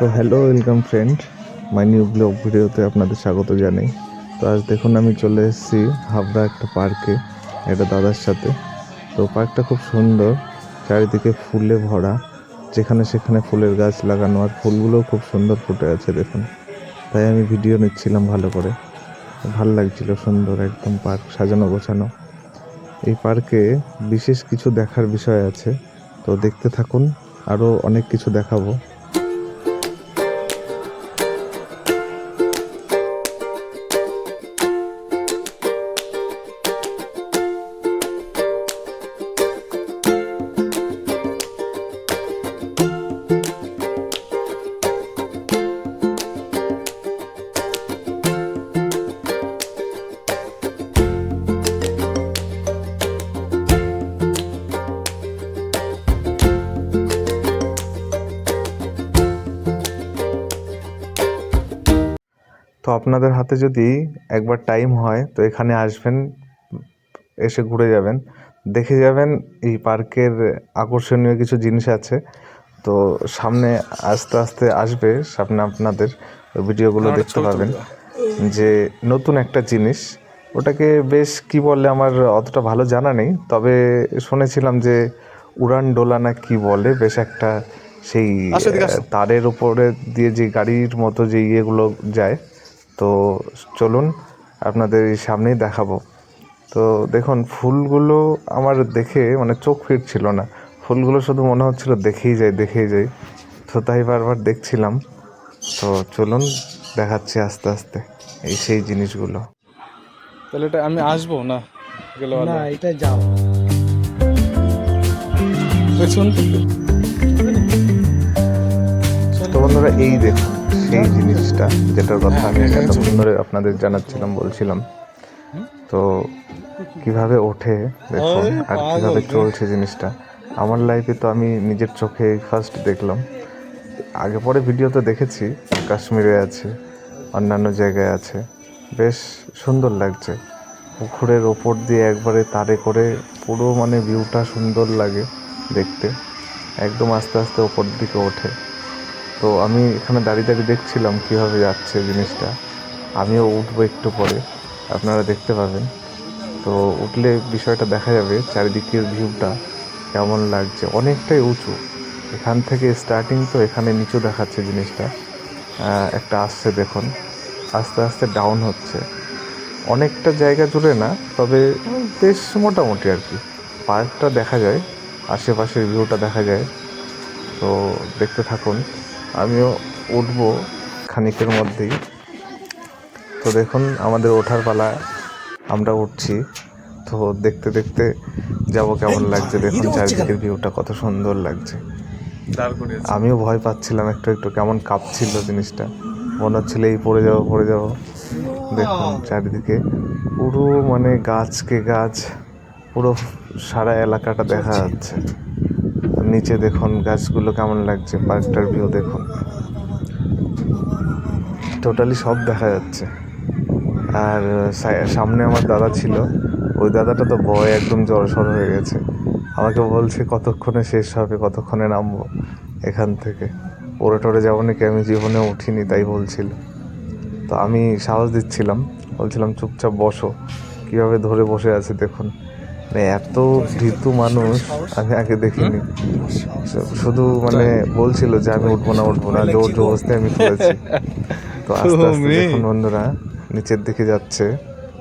তো hello welcome friend my new blog ভিডিওতে আপনাদের স্বাগত জানাই। তো আজ দেখুন আমি চলে এসেছি হাবড়া একটা পার্কে একটা দাদার সাথে। তো পার্কটা খুব সুন্দর, চারিদিকে ফুলে ভরা, যেখানে সেখানে ফুলের গাছ লাগানো আর ফুলগুলোও খুব সুন্দর ফুটে আছে দেখুন। তাই আমি ভিডিও নিচ্ছিলাম ভালো করে। ভালো লাগছিল সুন্দর একদম পার্ক সাজানো গোছানো। এই পার্কে বিশেষ কিছু দেখার বিষয় আছে, তো দেখতে থাকুন, আরও অনেক কিছু দেখাবো। তো আপনাদের হাতে যদি একবার টাইম হয় তো এখানে আসবেন এসে ঘুরে যাবেন। দেখে যাবেন এই পার্কের আকর্ষণীয় কিছু জিনিস আছে। তো সামনে আস্তে আস্তে আসবে সামনে আপনাদের ভিডিওগুলো দেখতে পাবেন যে নতুন একটা জিনিস। ওটাকে বেশ কি বলে আমার অতটা ভালো জানা নেই তবে শুনেছিলাম যে উড়ান ডোলা না কি বলে বেশ একটা সেই তারের উপরে দিয়ে যে গাড়ির মতো যে ইয়েগুলো যায় তো চলুন আপনাদের এই সামনেই দেখাবো। তো দেখুন ফুলগুলো আমার দেখে মানে চোখ ফিরছিল না। ফুলগুলো শুধু মনে হচ্ছিল দেখেই যাই দেখেই যাই। তো তাই বারবার দেখছিলাম। তো চলুন দেখাচ্ছি আস্তে আস্তে এই সেই জিনিসগুলো। তাহলে এটা আমি আসব না? গেলে না এটা যাও। পেছন বন্ধুরা এই দেখুন সেই জিনিসটা যেটার কথা আমি এতক্ষণ ধরে আপনাদের জানাচ্ছিলাম বলছিলাম। তো কীভাবে ওঠে দেখুন আর কীভাবে চলছে জিনিসটা। আমার লাইফে তো আমি নিজের চোখে ফার্স্ট দেখলাম। আগে পরে ভিডিওতে দেখেছি কাশ্মীরে আছে অন্যান্য জায়গায় আছে। বেশ সুন্দর লাগছে। পুকুরের ওপর দিয়ে একবারে তারে করে পুরো মানে ভিউটা সুন্দর লাগে দেখতে। একদম আস্তে আস্তে ওপর দিকে ওঠে। তো আমি এখানে দাঁড়িয়ে দাঁড়িয়ে দেখছিলাম কীভাবে যাচ্ছে জিনিসটা। আমিও উঠবো একটু পরে, আপনারা দেখতে পাবেন। তো উঠলে বিষয়টা দেখা যাবে চারিদিকের ভিউটা কেমন লাগছে। অনেকটাই উঁচু। এখান থেকে স্টার্টিং তো এখানে নিচু দেখাচ্ছে জিনিসটা। একটা আসছে দেখুন। আস্তে আস্তে ডাউন হচ্ছে। অনেকটা জায়গা জুড়ে না, তবে বেশ মোটামুটি আর কি। পার্কটা দেখা যায়, আশেপাশের ভিউটা দেখা যায়। তো দেখতে থাকুন। আমিও উঠবো খানিকের মধ্যেই। তো দেখুন আমাদের ওঠার পালা আমরা উঠছি। তো দেখতে দেখতে যাব কেমন লাগছে। দেখুন চারিদিকের ভিউটা কত সুন্দর লাগছে। আমিও ভয় পাচ্ছিলাম একটু একটু কেমন কাঁপছিল জিনিসটা। মনে হচ্ছিল এই পড়ে যাব পড়ে যাব। দেখুন চারিদিকে পুরো মানে গাছকে গাছ পুরো সারা এলাকাটা দেখা যাচ্ছে। নিচে দেখুন গাছগুলো কেমন লাগছে, পার্কটার ভিউ দেখুন। টোটালি সব দেখা যাচ্ছে। আর সামনে আমার দাদা ছিল। ওই দাদাটা তো ভয় একদম জড়সড় হয়ে গেছে। আমাকে বলছে, কতক্ষণে শেষ হবে? কতক্ষণে নামবো? এখান থেকে। পড়ে টরে যাব নাকি? আমি জীবনে উঠিনি, তাই বলছিল। তো আমি সাহস দিচ্ছিলাম। বলছিলাম, চুপচাপ বসো। কীভাবে ধরে বসে আছে দেখুন। এত ভীতু মানুষ আমি আগে দেখিনি। শুধু মানে বলছিল যে আমি উঠবো না উঠবো না জোর জবরদস্তি আমি তুলেছি তো আস্তে আস্তে? দেখুন বন্ধুরা নিচের দিকে যাচ্ছে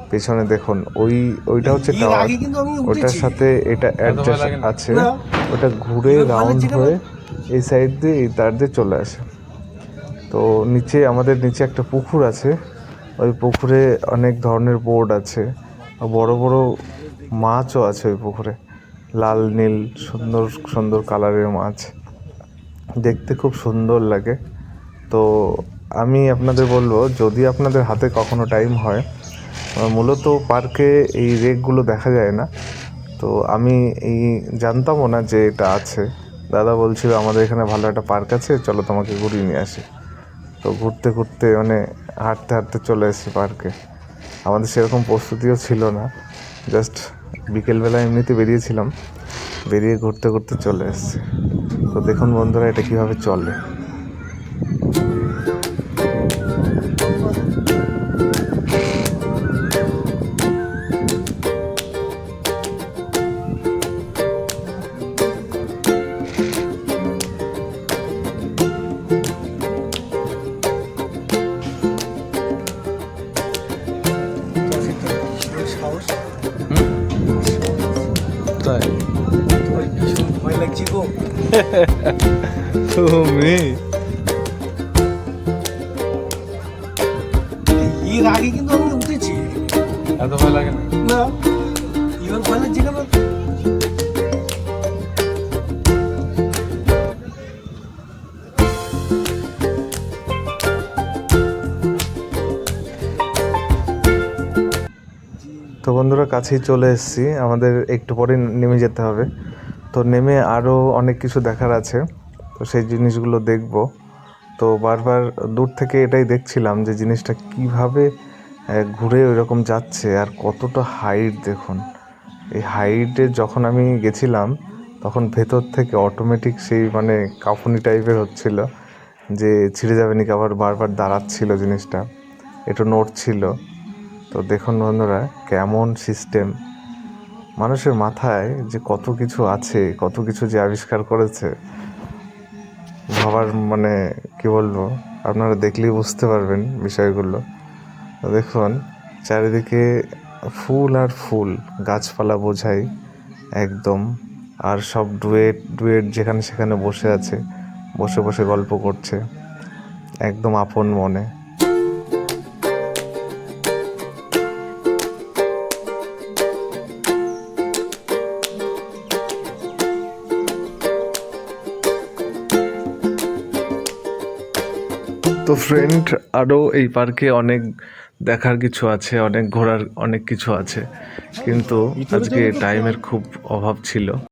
পেছনে দেখুন ওই ওইটা হচ্ছে টাওয়ার ওটার সাথে এটা অ্যাডজাস্ট আছে ওটা ঘুরে রাউন্ড হয়ে এই সাইড দিয়ে এই তার দিয়ে চলে আসে। তো নিচে আমাদের নিচে একটা পুকুর আছে ওই পুকুরে অনেক ধরনের বোর্ড আছে। বড় বড় মাছও আছে ওই পুকুরে। লাল, নীল, সুন্দর সুন্দর কালারের মাছ। দেখতে খুব সুন্দর লাগে। তো আমি আপনাদের বলব, যদি আপনাদের হাতে কখনো টাইম হয় মূলত পার্কে এই রেকগুলো দেখা যায় না। তো আমি এই জানতামও না যে এটা আছে। দাদা বলছিল, আমাদের এখানে ভালো একটা পার্ক আছে, চলো তোমাকে ঘুরিয়ে নিয়ে আসি। তো ঘুরতে ঘুরতে মানে হাঁটতে হাঁটতে চলে এসেছি পার্কে। আমাদের সেরকম প্রস্তুতিও ছিল না। জাস্ট বিকেলবেলা এমনিতে বেরিয়েছিলাম। বেরিয়ে ঘুরতে ঘুরতে চলে এসছে। তো দেখুন বন্ধুরা, এটা কীভাবে চলে। কোথায় ভয় লাগছে গো। তুমি? এর আগে কিন্তু আমি উঠেছি। এত ভয় লাগে না? না ইভেন ভয় লাগছে তো বন্ধুরা কাছেই চলে এসেছি। আমাদের একটু পরে নেমে যেতে হবে। তো নেমে আরও অনেক কিছু দেখার আছে। তো সেই জিনিসগুলো দেখব। তো বারবার দূর থেকে এটাই দেখছিলাম যে জিনিসটা কীভাবে ঘুরে ওইরকম যাচ্ছে আর কতটা হাইট দেখুন। এই হাইটে যখন আমি গেছিলাম, তখন ভেতর থেকে অটোমেটিক সেই মানে কাফুনি টাইপের হচ্ছিল যে ছিঁড়ে যাবে নাকি আবার বারবার দাঁড়াচ্ছিল জিনিসটা। একটু নড়ছিল। তো দেখুন বন্ধুরা, কেমন সিস্টেম মানুষের মাথায় যে কত কিছু আছে, কত কিছু যে আবিষ্কার করেছে, ভাবার মানে কি বলব, আপনারা দেখলেই বুঝতে পারবেন বিষয়গুলো। দেখুন, চারিদিকে ফুল আর ফুল, গাছপালা বোঝাই একদম, আর সব ডুয়েট ডুয়েট যেখানে সেখানে বসে আছে, বসে বসে গল্প করছে, একদম আপন মনে। তো ফ্রেন্ড আরও এই পার্কে অনেক দেখার কিছু আছে অনেক ঘোরার অনেক কিছু আছে। কিন্তু আজকে টাইমের খুব অভাব ছিল।